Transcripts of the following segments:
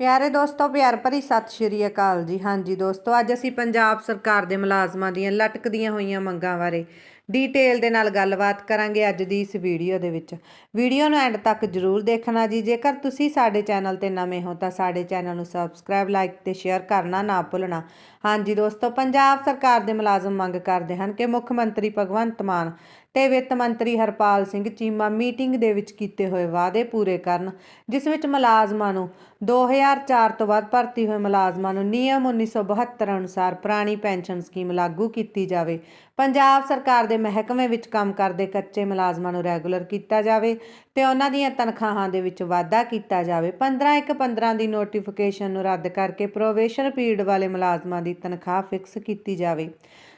ਪਿਆਰੇ ਦੋਸਤੋ, ਪਿਆਰ ਭਰੀ ਸਤਿ ਸ਼੍ਰੀ ਅਕਾਲ ਜੀ। ਹਾਂਜੀ ਦੋਸਤੋ, ਅੱਜ ਅਸੀਂ ਪੰਜਾਬ ਸਰਕਾਰ ਦੇ ਮੁਲਾਜ਼ਮਾਂ ਦੀਆਂ ਲਟਕਦੀਆਂ ਹੋਈਆਂ ਮੰਗਾਂ ਬਾਰੇ ਡੀਟੇਲ ਦੇ ਨਾਲ ਗੱਲਬਾਤ ਕਰਾਂਗੇ ਅੱਜ ਦੀ ਇਸ ਵੀਡੀਓ ਦੇ ਵਿੱਚ। ਵੀਡੀਓ ਨੂੰ ਐਂਡ ਤੱਕ ਜਰੂਰ ਦੇਖਣਾ ਜੀ। ਜੇਕਰ ਤੁਸੀਂ ਸਾਡੇ ਚੈਨਲ ਤੇ ਨਵੇਂ ਹੋ, ਤਾਂ ਸਾਡੇ ਚੈਨਲ ਨੂੰ ਸਬਸਕ੍ਰਾਈਬ ਲਾਈਕ ਤੇ ਸ਼ੇਅਰ ਕਰਨਾ ਨਾ ਭੁੱਲਣਾ। ਹਾਂਜੀ ਦੋਸਤੋ, ਪੰਜਾਬ ਸਰਕਾਰ ਦੇ ਮੁਲਾਜ਼ਮ ਮੰਗ ਕਰਦੇ ਹਨ ਕਿ ਮੁੱਖ ਮੰਤਰੀ ਭਗਵੰਤ ਮਾਨ ਤੇ ਵਿੱਤ ਮੰਤਰੀ ਹਰਪਾਲ ਸਿੰਘ ਚੀਮਾ ਮੀਟਿੰਗ ਦੇ ਵਿੱਚ ਕੀਤੇ ਹੋਏ ਵਾਅਦੇ ਪੂਰੇ ਕਰਨ, ਜਿਸ ਵਿੱਚ ਮੁਲਾਜ਼ਮਾਂ ਨੂੰ 2004 ਤੋਂ ਬਾਅਦ ਭਰਤੀ ਹੋਏ ਮੁਲਾਜ਼ਮਾਂ ਨੂੰ ਨਿਯਮ 1972 ਅਨੁਸਾਰ ਪੁਰਾਣੀ ਪੈਨਸ਼ਨ ਸਕੀਮ ਲਾਗੂ ਕੀਤੀ ਜਾਵੇ। ਪੰਜਾਬ ਸਰਕਾਰ ਦੇ ਮਹਿਕਮੇ ਵਿੱਚ ਕੰਮ ਕਰਦੇ ਕੱਚੇ ਮੁਲਾਜ਼ਮਾਂ ਨੂੰ ਰੈਗੂਲਰ ਕੀਤਾ ਜਾਵੇ ਤੇ ਉਹਨਾਂ ਦੀਆਂ ਤਨਖਾਹਾਂ ਦੇ ਵਿੱਚ ਵਾਧਾ ਕੀਤਾ ਜਾਵੇ। 15 ਇੱਕ 15 ਦੀ ਨੋਟੀਫਿਕੇਸ਼ਨ ਨੂੰ ਰੱਦ ਕਰਕੇ ਪ੍ਰੋਵੇਸ਼ਨ ਪੀਰੀਅਡ ਵਾਲੇ ਮੁਲਾਜ਼ਮਾਂ ਦੀ ਤਨਖਾਹ ਫਿਕਸ ਕੀਤੀ ਜਾਵੇ।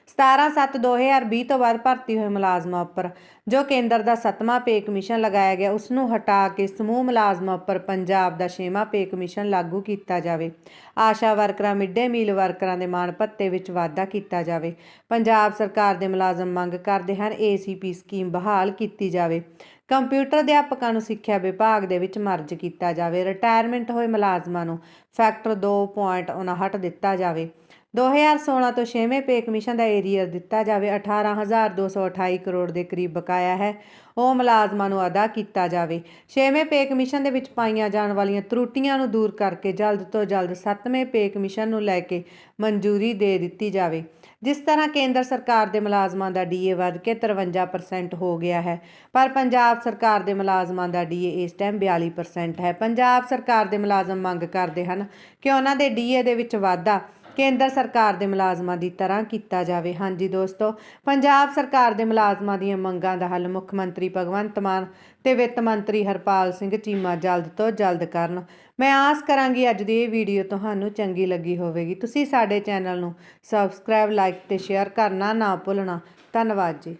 17/7/2020 ਤੋਂ ਬਾਅਦ ਭਰਤੀ ਹੋਏ ਮੁਲਾਜ਼ਮਾਂ ਉੱਪਰ, ਜੋ ਕੇਂਦਰ ਦਾ ਸੱਤਵਾਂ ਪੇ ਕਮਿਸ਼ਨ ਲਗਾਇਆ ਗਿਆ, ਉਸ ਨੂੰ ਹਟਾ ਕੇ ਸਮੂਹ ਮੁਲਾਜ਼ਮਾਂ ਉੱਪਰ ਪੰਜਾਬ ਦਾ ਛੇਵਾਂ ਪੇ ਕਮਿਸ਼ਨ ਲਾਗੂ ਕੀਤਾ ਜਾਵੇ। ਆਸ਼ਾ ਵਰਕਰਾਂ ਮਿੱਡੇ ਮੀਲ ਵਰਕਰਾਂ ਦੇ ਮਾਣ ਭੱਤੇ ਵਿੱਚ ਵਾਧਾ ਕੀਤਾ ਜਾਵੇ। ਪੰਜਾਬ ਸਰਕਾਰ ਦੇ ਮੁਲਾਜ਼ਮ ਮੰਗ ਕਰਦੇ ਹਨ ਏਸੀਪੀ ਸਕੀਮ ਬਹਾਲ ਕੀਤੀ ਜਾਵੇ। ਕੰਪਿਊਟਰ ਅਧਿਆਪਕਾਂ ਨੂੰ ਸਿੱਖਿਆ ਵਿਭਾਗ ਦੇ ਵਿੱਚ ਮਰਜ ਕੀਤਾ ਜਾਵੇ। ਰਿਟਾਇਰਮੈਂਟ ਹੋਏ ਮੁਲਾਜ਼ਮਾਂ ਨੂੰ ਫੈਕਟਰ 2.59 ਦਿੱਤਾ ਜਾਵੇ। 2016 ਤੋਂ 6ਵੇਂ ਪੇ ਕਮਿਸ਼ਨ ਦਾ ਏਰੀਅਰ ਦਿੱਤਾ ਜਾਵੇ। 18228 ਕਰੋੜ ਦੇ ਕਰੀਬ ਬਕਾਇਆ ਹੈ। ਉਹ ਮੁਲਾਜ਼ਮਾਂ ਨੂੰ ਅਦਾ ਕੀਤਾ ਜਾਵੇ। 6ਵੇਂ ਪੇ ਕਮਿਸ਼ਨ ਦੇ ਵਿੱਚ ਪਾਈਆਂ ਜਾਣ ਵਾਲੀਆਂ ਤਰੁੱਟੀਆਂ ਨੂੰ ਦੂਰ ਕਰਕੇ ਜਲਦ ਤੋਂ ਜਲਦ 7ਵੇਂ ਪੇ ਕਮਿਸ਼ਨ ਨੂੰ ਲੈ ਕੇ ਮਨਜ਼ੂਰੀ ਦੇ ਦਿੱਤੀ ਜਾਵੇ। ਜਿਸ ਤਰ੍ਹਾਂ ਕੇਂਦਰ ਸਰਕਾਰ ਦੇ ਮੁਲਾਜ਼ਮਾਂ ਦਾ ਡੀਏ ਵੱਧ ਕੇ 53% ਹੋ ਗਿਆ ਹੈ, ਪਰ ਪੰਜਾਬ ਸਰਕਾਰ ਦੇ ਮੁਲਾਜ਼ਮਾਂ ਦਾ ਡੀਏ ਇਸ ਟਾਈਮ 42% ਹੈ। ਪੰਜਾਬ ਸਰਕਾਰ ਦੇ ਮੁਲਾਜ਼ਮ ਮੰਗ ਕਰਦੇ ਹਨ ਕਿ ਉਹਨਾਂ ਦੇ ਡੀਏ ਦੇ ਵਿੱਚ ਵਾਧਾ ਕੇਂਦਰ ਸਰਕਾਰ ਦੇ ਮੁਲਾਜ਼ਮਾਂ ਦੀ ਤਰ੍ਹਾਂ ਕੀਤਾ ਜਾਵੇ। ਹਾਂਜੀ ਦੋਸਤੋ, ਪੰਜਾਬ ਸਰਕਾਰ ਦੇ ਮੁਲਾਜ਼ਮਾਂ ਦੀਆਂ ਮੰਗਾਂ ਦਾ ਹੱਲ ਮੁੱਖ ਮੰਤਰੀ ਭਗਵੰਤ ਮਾਨ ਤੇ ਵਿੱਤ ਮੰਤਰੀ ਹਰਪਾਲ ਸਿੰਘ ਚੀਮਾ ਜਲਦ ਤੋਂ ਜਲਦ ਕਰਨ। ਮੈਂ ਆਸ ਕਰਾਂਗੀ ਅੱਜ ਦੀ ਇਹ ਵੀਡੀਓ ਤੁਹਾਨੂੰ ਚੰਗੀ ਲੱਗੀ ਹੋਵੇਗੀ। ਤੁਸੀਂ ਸਾਡੇ ਚੈਨਲ ਨੂੰ ਸਬਸਕ੍ਰਾਈਬ, ਲਾਈਕ ਤੇ ਸ਼ੇਅਰ ਕਰਨਾ ਨਾ ਭੁੱਲਣਾ। ਧੰਨਵਾਦ ਜੀ।